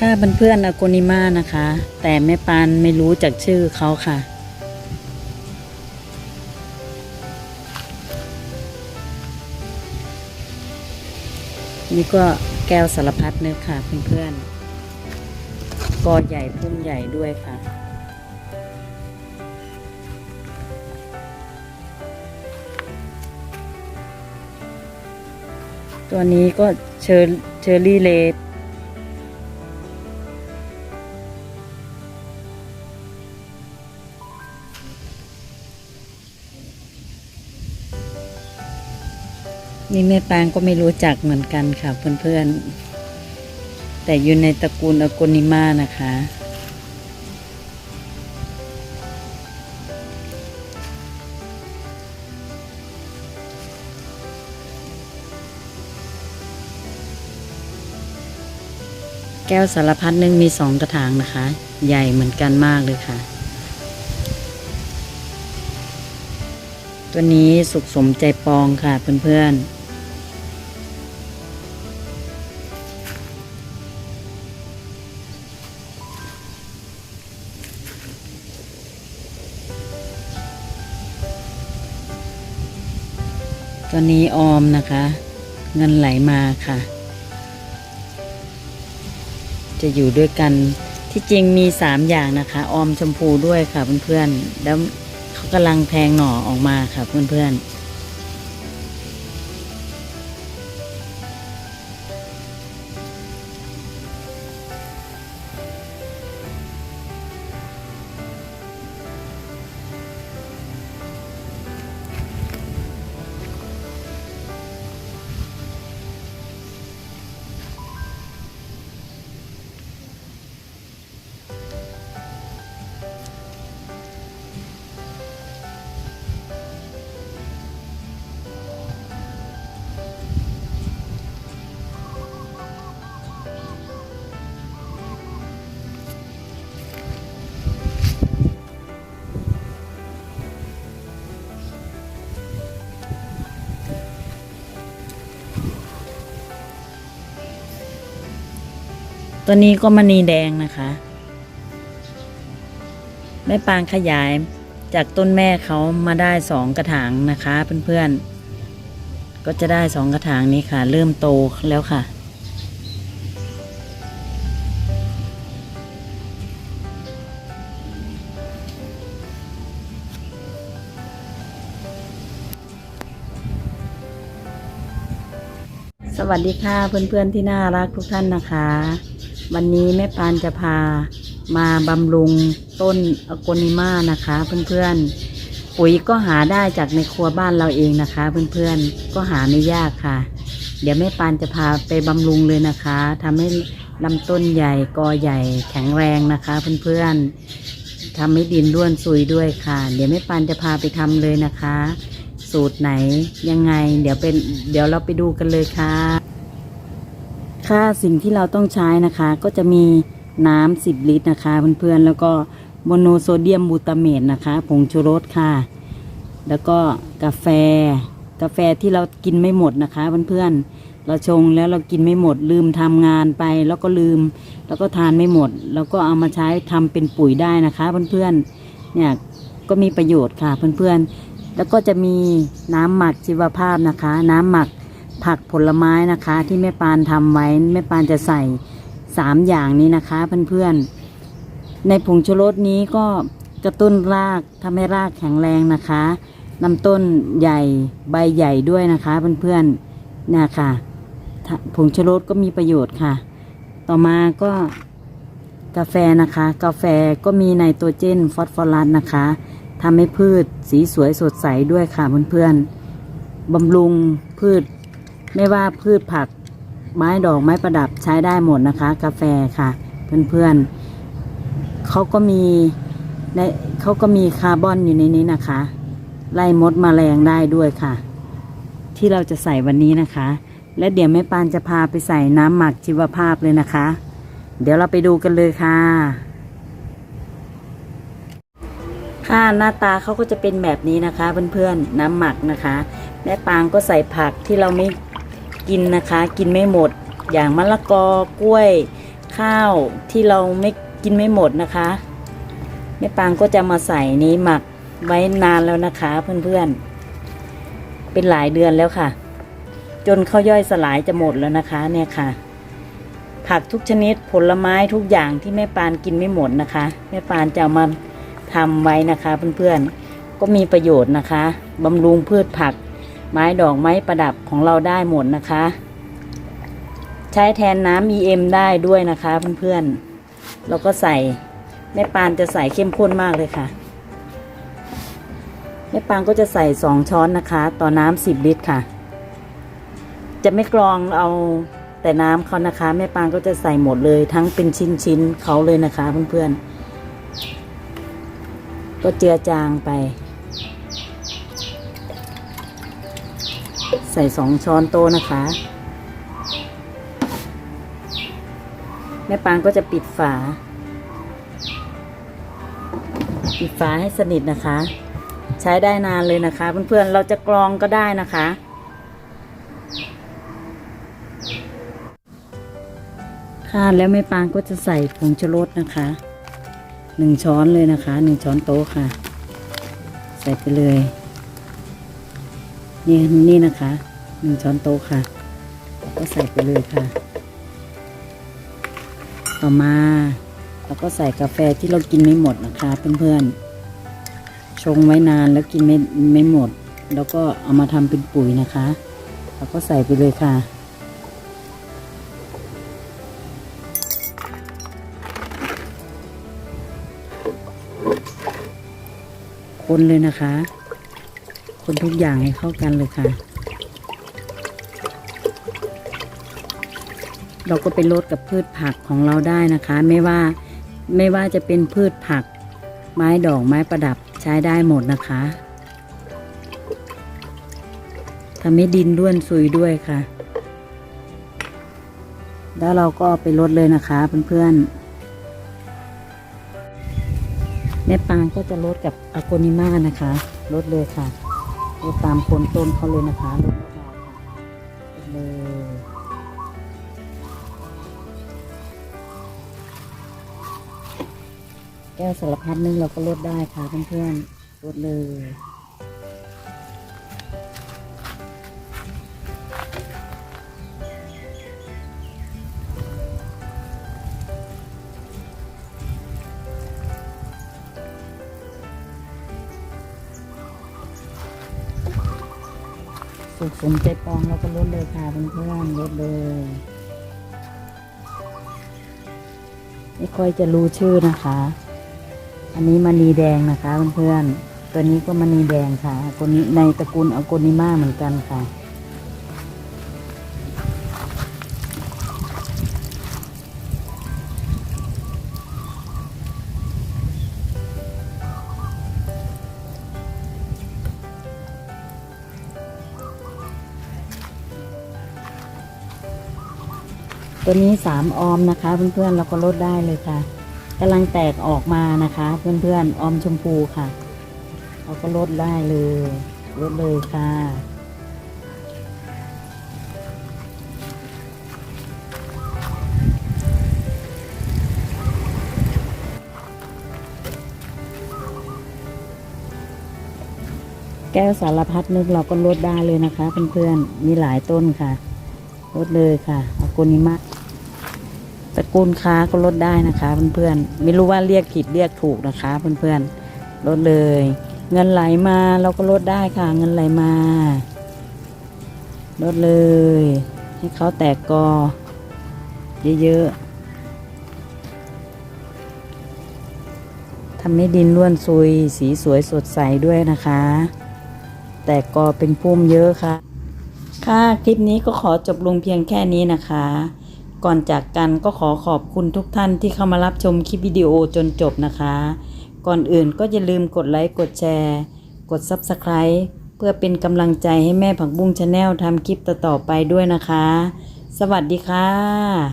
ค่ะเพื่อนๆอโกนิมานะคะ แต่แม่ปานไม่รู้จักชื่อเขาค่ะนี่ก็แก้วสารพัดนึกค่ะเพื่อนๆกอใหญ่พุ่มใหญ่ด้วยค่ะ ตัวนี้ก็เชอร์เชอร์รี่เลด นี่แม่ปางก็ไม่รู้จักเหมือนกันค่ะเพื่อนๆ แต่อยู่ในตระกูลอโกนิมานะคะ แก้วสารพัดหนึ่งมีสองกระถางนะคะ ใหญ่เหมือนกันมากเลยค่ะตัวนี้สุขสมใจปองค่ะเพื่อนๆ วนี้ออมนะคะ เงินไหลมาค่ะ จะอยู่ด้วยกันที่จริงมีสามอย่างนะคะ ออมชมพูด้วยค่ะเพื่อนๆแล้วเขากำลังแทงหน่อออกมาค่ะเพื่อนๆ ตัวนี้ก็มณีแดงนะคะ แม่ปางขยายจากต้นแม่เขามาได้สองกระถางนะคะเพื่อนๆ ก็จะได้สองกระถางนี้ค่ะ เริ่มโตแล้วค่ะ สวัสดีค่ะเพื่อนๆที่น่ารักทุกท่านนะคะ วันนี้แม่ปานจะพามาบำรุงต้นอโกนิมานะคะ เพื่อนๆ ปุ๋ยก็หาได้จากในครัวบ้านเราเองนะคะ เพื่อนๆ ก็หาไม่ยากค่ะ เดี๋ยวแม่ปานจะพาไปบำรุงเลยนะคะทำให้ลำต้นใหญ่กอใหญ่แข็งแรงนะคะ เพื่อนๆทำให้ดินร่วนซุยด้วยค่ะ เดี๋ยวแม่ปานจะพาไปทำเลยนะคะ สูตรไหนยังไง เดี๋ยวเป็นเดี๋ยวเราไปดูกันเลยค่ะ ค่าสิ่งที่เราต้องใช้นะคะ ก็จะมีน้ำสิบลิตรนะคะเพื่อนๆแล้วก็โมโนโซเดียมบูตาเมตนะคะ ผงชูรสค่ะ แล้วก็กาแฟ กาแฟที่เรากินไม่หมดนะคะเพื่อนๆเราชงแล้วเรากินไม่หมดลืมทำงานไป แล้วก็ลืม แล้วก็ทานไม่หมด แล้วก็เอามาใช้ทำเป็นปุ๋ยได้นะคะเพื่อนๆเนี่ยก็มีประโยชน์ค่ะเพื่อนๆแล้วก็จะมีน้ำหมักชีวภาพนะคะ น้ำหมัก ผักผลไม้นะคะ ที่แม่ปานทำไว้แม่ปานจะใส่สามอย่างนี้นะคะเพื่อนๆ ในผงชูรสนี้ก็กระตุ้นรากทำให้รากแข็งแรงนะคะลำต้นใหญ่ใบใหญ่ด้วยนะคะเพื่อนๆนี่ค่ะผงชูรสก็มีประโยชน์ค่ะ ต่อมาก็กาแฟนะคะ กาแฟก็มีไนโตรเจนฟอสฟอรัสนะคะทำให้พืชสีสวยสดใสด้วยค่ะเพื่อนๆบำรุงพืช ไม่ว่าพืชผัก ไม้ดอกไม้ประดับใช้ได้หมดนะคะ กาแฟค่ะ เพื่อนๆเขาก็มีในเขาก็มีคาร์บอนอยู่ในนี้นะคะ ไล่มดมแมลงได้ด้วยค่ะ ที่เราจะใส่วันนี้นะคะ และเดี๋ยวแม่ปานจะพาไปใส่น้ำหมักชีวภาพเลยนะคะ เดี๋ยวเราไปดูกันเลยค่ะ ค่ะหน้าตาเขาก็จะเป็นแบบนี้นะคะ เพื่อนๆน้ำหมักนะคะแม่ปางก็ใส่ผักที่เราไม่ กินนะคะ กินไม่หมด อย่างมะละกอกล้วย ข้าวที่เราไม่กินไม่หมดนะคะแม่ปางก็จะมาใส่นี้หมักไว้นานแล้วนะคะ เพื่อนๆ เป็นหลายเดือนแล้วค่ะ จนเขาย่อยสลายจะหมดแล้วนะคะ เนี่ยค่ะ ผักทุกชนิดผลไม้ทุกอย่างที่แม่ปานกินไม่หมดนะคะ แม่ปานจะามาทำไว้นะคะ เพื่อนๆก็มีประโยชน์นะคะบำรุงพืชผัก ไม้ดอกไม้ประดับของเราได้หมดนะคะ ใช้แทนน้ำ EM ได้ด้วยนะคะเพื่อนๆแล้วก็ใส่แม่ปานจะใส่เข้มข้นมากเลยค่ะแม่ปานก็จะใส่สองช้อนนะคะ ต่อน้ำสิบลิตรค่ะ จะไม่กรองเอาแต่น้ำเขานะคะ แม่ปานก็จะใส่หมดเลยทั้งเป็นชิ้นๆเขาเลยนะคะเพื่อนๆก็เจือจางไป ใส่สองช้อนโต๊ะนะคะ แม่ปางก็จะปิดฝา ปิดฝาให้สนิทนะคะ ใช้ได้นานเลยนะคะ เพื่อนๆเราจะกรองก็ได้นะคะค่ะแล้วแม่ปางก็จะใส่ผงชูรสนะคะหนึ่งช้อนเลยนะคะหนึ่งช้อนโต๊ะค่ะ ใส่ไปเลย นี่นี่นะคะหนึ่งช้อนโต๊ะค่ะก็ใส่ไปเลยค่ะ ต่อมาเราก็ใส่กาแฟที่เรากินไม่หมดนะคะเพื่อนๆชงไว้นานแล้วกินไม่ไม่หมด แล้วก็เอามาทำเป็นปุ๋ยนะคะเราก็ใส่ไปเลยค่ะคนเลยนะคะ คนทุกอย่างให้เข้ากันเลยค่ะ เราก็ไปลดกับพืชผักของเราได้นะคะ ไม่ว่าไม่ว่าจะเป็นพืชผัก ไม้ดอกไม้ประดับใช้ได้หมดนะคะทำให้ดินร่วนซุยด้วยค่ะ แล้วเราก็ไปลดเลยนะคะเพื่อนๆแม่ปางก็จะลดกับอะโกนิมานะคะลดเลยค่ะ ดตามโคนต้นเขาเลยนะคะลดลงมาค่ะเลยแก้วสารพัดนึงเราก็ลดได้ค่ะเพื่อนๆลดเลย สุขสมใจปองเราก็ลดเลยค่ะเพื่อนๆลดเลยไม่ค่อยจะรู้ชื่อนะคะ อันนี้มณีแดงนะคะเพื่อนๆตัวนี้ก็มณีแดงค่ะคนนี้ในตระกูลอโกนิมาเหมือนกันค่ะ ตัวนี้สามออมนะคะเพื่อนๆเราก็ลดได้เลยค่ะกำลังแตกออกมานะคะ เพื่อนๆออมชมพูค่ะเราก็ลดได้เลยลดเลยค่ะแก้วสารพัดนึกเราก็ลดได้เลยนะคะเพื่อนๆ มีหลายต้นค่ะลดเลยค่ะอากุนิมะ ตระกูลค้าก็ลดได้นะคะเพื่อนๆไม่รู้ว่าเรียกผิดเรียกถูกนะคะเพื่อนๆลดเลย เงินไหลมาเราก็ลดได้ค่ะ เงินไหลมา ลดเลย ให้เขาแตกกอ เยอะๆทำให้ดินร่วนซุย สีสวยสดใสด้วยนะคะ แตกกอเป็นพุ่มเยอะค่ะ ค่ะคลิปนี้ก็ขอจบลงเพียงแค่นี้นะคะ ก่อนจากกันก็ขอขอบคุณทุกท่านที่เข้ามารับชมคลิปวิดีโอจนจบนะคะ ก่อนอื่นก็อย่าลืมกดไลค์กดแชร์ กด Subscribe เพื่อเป็นกำลังใจให้แม่ผักบุ้งชาแนลทำคลิปต่อๆไปด้วยนะคะ สวัสดีค่ะ